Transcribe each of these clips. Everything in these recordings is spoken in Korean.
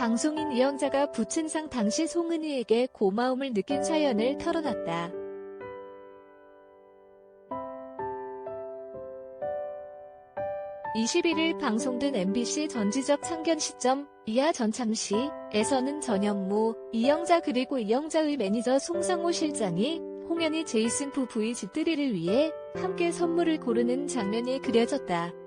방송인 이영자가 부친상 당시 송은이에게 고마움을 느낀 사연을 털어놨다. (21일) 방송된 MBC 전지적 참견 시점 이하 전참시에서는 전현무, 이영자 그리고 이영자의 매니저 송상호 실장이 홍현희 제이슨 부부의 집들이를 위해 함께 선물을 고르는 장면이 그려졌다.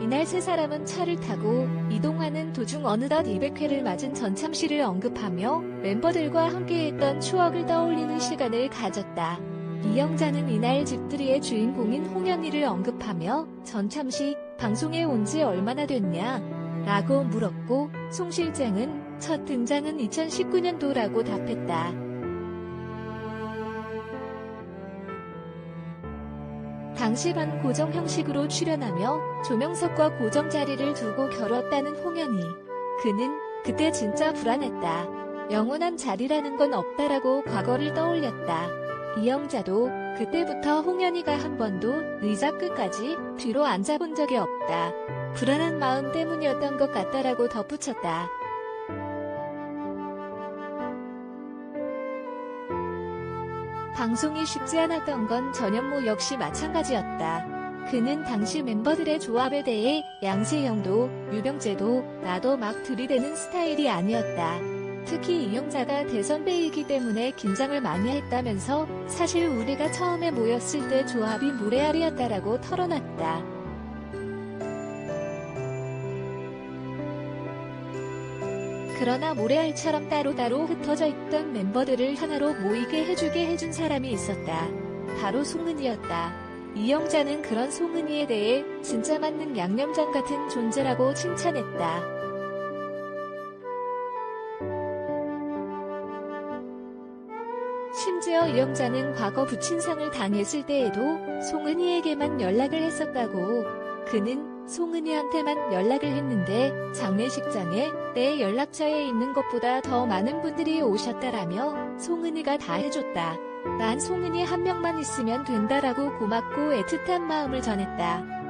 이날 세 사람은 차를 타고 이동하는 도중 어느덧 200회를 맞은 전참시를 언급하며 멤버들과 함께했던 추억을 떠올리는 시간을 가졌다. 이영자는 이날 집들이의 주인공인 홍현희를 언급하며 전참시 방송에 온 지 얼마나 됐냐? 라고 물었고 송 실장은 첫 등장은 2019년도라고 답했다. 당시 반 고정 형식으로 출연하며 조명석과 고정 자리를 두고 겨뤘다는 홍현희. 그는 그때 진짜 불안했다. 영원한 자리라는 건 없다라고 과거를 떠올렸다. 이영자도 그때부터 홍현희가 한 번도 의자 끝까지 뒤로 앉아본 적이 없다. 불안한 마음 때문이었던 것 같다라고 덧붙였다. 방송이 쉽지 않았던 건 전현무 역시 마찬가지였다. 그는 당시 멤버들의 조합에 대해 양세형도 유병재도 나도 막 들이대는 스타일이 아니었다. 특히 이영자가 대선배이기 때문에 긴장을 많이 했다면서 사실 우리가 처음에 모였을 때 조합이 무레알이었다라고 털어놨다. 그러나 모래알처럼 따로따로 흩어져 있던 멤버들을 하나로 모이게 해주게 해준 사람이 있었다. 바로 송은이였다. 이영자는 그런 송은이에 대해 진짜 맞는 양념장 같은 존재라고 칭찬했다. 심지어 이영자는 과거 부친상을 당했을 때에도 송은이에게만 연락을 했었다고. 그는 송은이한테만 연락을 했는데 장례식장에 내 연락처에 있는 것보다 더 많은 분들이 오셨다라며 송은이가 다 해줬다. 난 송은이 한 명만 있으면 된다라고 고맙고 애틋한 마음을 전했다.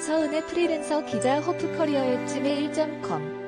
서은의 프리랜서 기자 허프커리어의 찜의 1.com